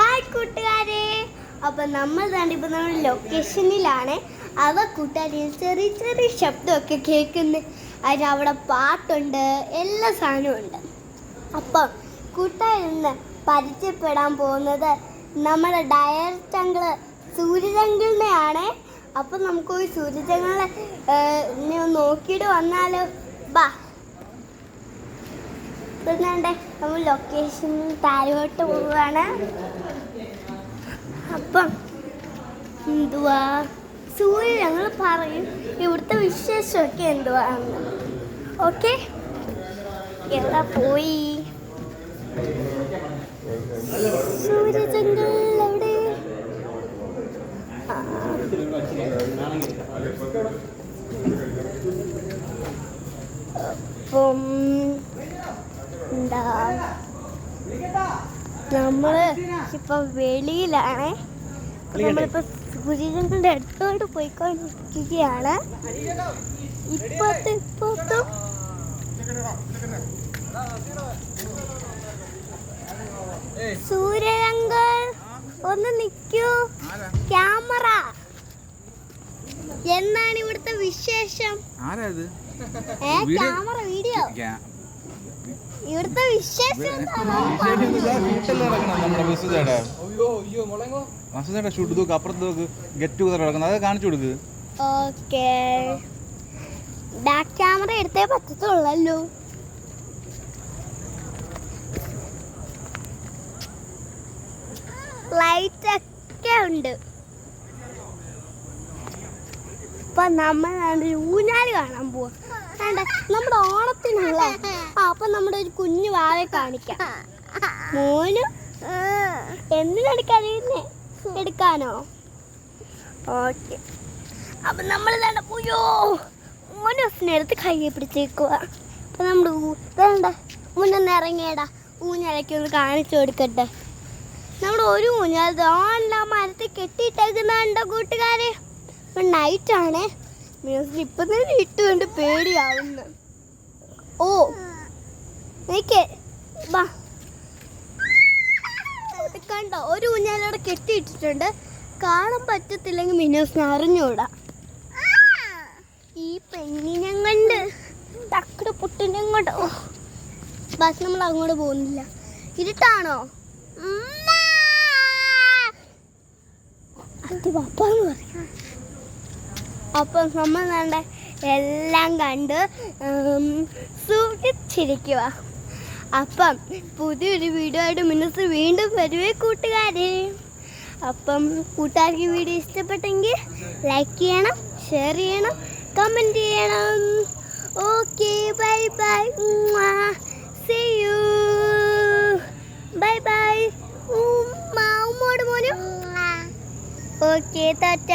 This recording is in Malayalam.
ഹായ് കൂട്ടുകാരെ. അപ്പൊ നമ്മൾ തന്നെ ഇപ്പൊ നമ്മൾ ലൊക്കേഷനിലാണ് അവ കൂട്ടുകാരി ചെറിയ ചെറിയ ശബ്ദമൊക്കെ കേൾക്കുന്നു. അതിന് അവിടെ പാട്ടുണ്ട്. എല്ലാ സാധനവും ഉണ്ട്. അപ്പം കൂട്ടുകാരി നിന്ന് പരിചയപ്പെടാൻ പോകുന്നത് നമ്മുടെ ഡയറക്റ്റ് അങ്കിൾ സൂര്യചങ്കിളിനെയാണ് അപ്പം നമുക്ക് ഒരു ഒന്ന് നോക്കിയിട്ട് വന്നാലോ? ബാ. ഇപ്പം നമ്മൾ ലൊക്കേഷൻ താഴോട്ട് പോവുകയാണ് അപ്പം എന്തുവാ? സൂര്യ ഞങ്ങൾ പറയും ഇവിടുത്തെ വിശേഷമൊക്കെ എന്തുവാ ഓക്കെ എന്താ പോയി. സൂര്യചന്ദ്രൻ നമ്മൾ ഇപ്പൊ വെളിയിലാണ്. നമ്മളിപ്പോ സൂര്യചന്ദ്രന്റെ അടുത്തോട്ട് പോയിക്കൊണ്ടിരിക്കുകയാണ്. ഇപ്പോഴത്തെ ഇപ്പത്തും സൂര്യരംഗൾ ഒന്ന് നിക്കൂ. ക്യാമറ. എന്താണ് ഇവിടുത്തെ വിശേഷം? ആരാ ഇത്? ഏ വീഡിയോ- ക്യാമറ വീഡിയോ? അയ്യോ ഇവിടുത്തെ വിശേഷം മസൂദയുടെ ഷൂട്ട് നോക്ക് അപ്പുറത്ത് നോക്ക് ഗെറ്റ് ടുഗദർ നടക്കുന്നത് അത് കാണിച്ചു കൊടുക്ക്. ഓക്കേ ബാക്ക് ക്യാമറ എടുത്തേ പറ്റത്തുള്ളല്ലോ. ലൈറ്റ് ഒക്കെ ഉണ്ട്. ഇപ്പൊ നമ്മൾ ഊഞ്ഞാൽ കാണാൻ പോവാ. നമ്മുടെ ഓണത്തിനുള്ള ആ അപ്പൊ നമ്മുടെ ഒരു കുഞ്ഞു വാവെ കാണിക്കാം. മോനും എന്തിനെടുക്കാതിരുന്നേ എടുക്കാനോ? ഓക്കെ. അപ്പൊ നമ്മൾ നടപ്പോയോ പോയോ എടുത്ത് കയ്യെ പിടിച്ചേക്കുക അപ്പൊ നമ്മൾ ഇതാണ്ട മുന്നൊന്ന് ഇറങ്ങിയടാ. ഊഞ്ഞാലൊക്കെ ഒന്ന് കാണിച്ചു കൊടുക്കട്ടെ. നമ്മൾ ഒരു ഊഞ്ഞാൽ ദാണ്ട മരത്തിൽ കെട്ടിയിട്ടേക്കുന്നുണ്ടോ കൂട്ടുകാരെ? നൈറ്റ് ആണ്. മ്യൂസിക് ഇപ്പൊ തന്നെ ഇട്ടുകൊണ്ട് പേടിയാവുന്നു. ഓ എനിക്ക് വാ. കണ്ടോ? ഒരു ഊഞ്ഞാലവിടെ കെട്ടിയിട്ടിട്ടുണ്ട്. കാണാൻ പറ്റത്തില്ലെങ്കിൽ മിനോസിന് അറിഞ്ഞൂടാ ഈ പെണ്ണിനെ കണ്ട് തക്കട് ബസ് നമ്മൾ അങ്ങോട്ട് പോകുന്നില്ല. ഇരുട്ടാണോ? അപ്പം നമ്മൾ കണ്ട എല്ലാം കണ്ട് സൂക്ഷിച്ചിരിക്കുക അപ്പം പുതിയൊരു വീഡിയോ ആയിട്ട് മിനിസ് വീണ്ടും വരുവേ കൂട്ടുകാരെ. അപ്പം കൂട്ടുകാർക്ക് വീഡിയോ ഇഷ്ടപ്പെട്ടെങ്കിൽ ലൈക്ക് ചെയ്യണം ഷെയർ ചെയ്യണം കമന്റ് ചെയ്യണം. Okay bye bye see you bye bye ഉമ്മ ഉമ്മോട് മോനും. ഓക്കെ തറ്റ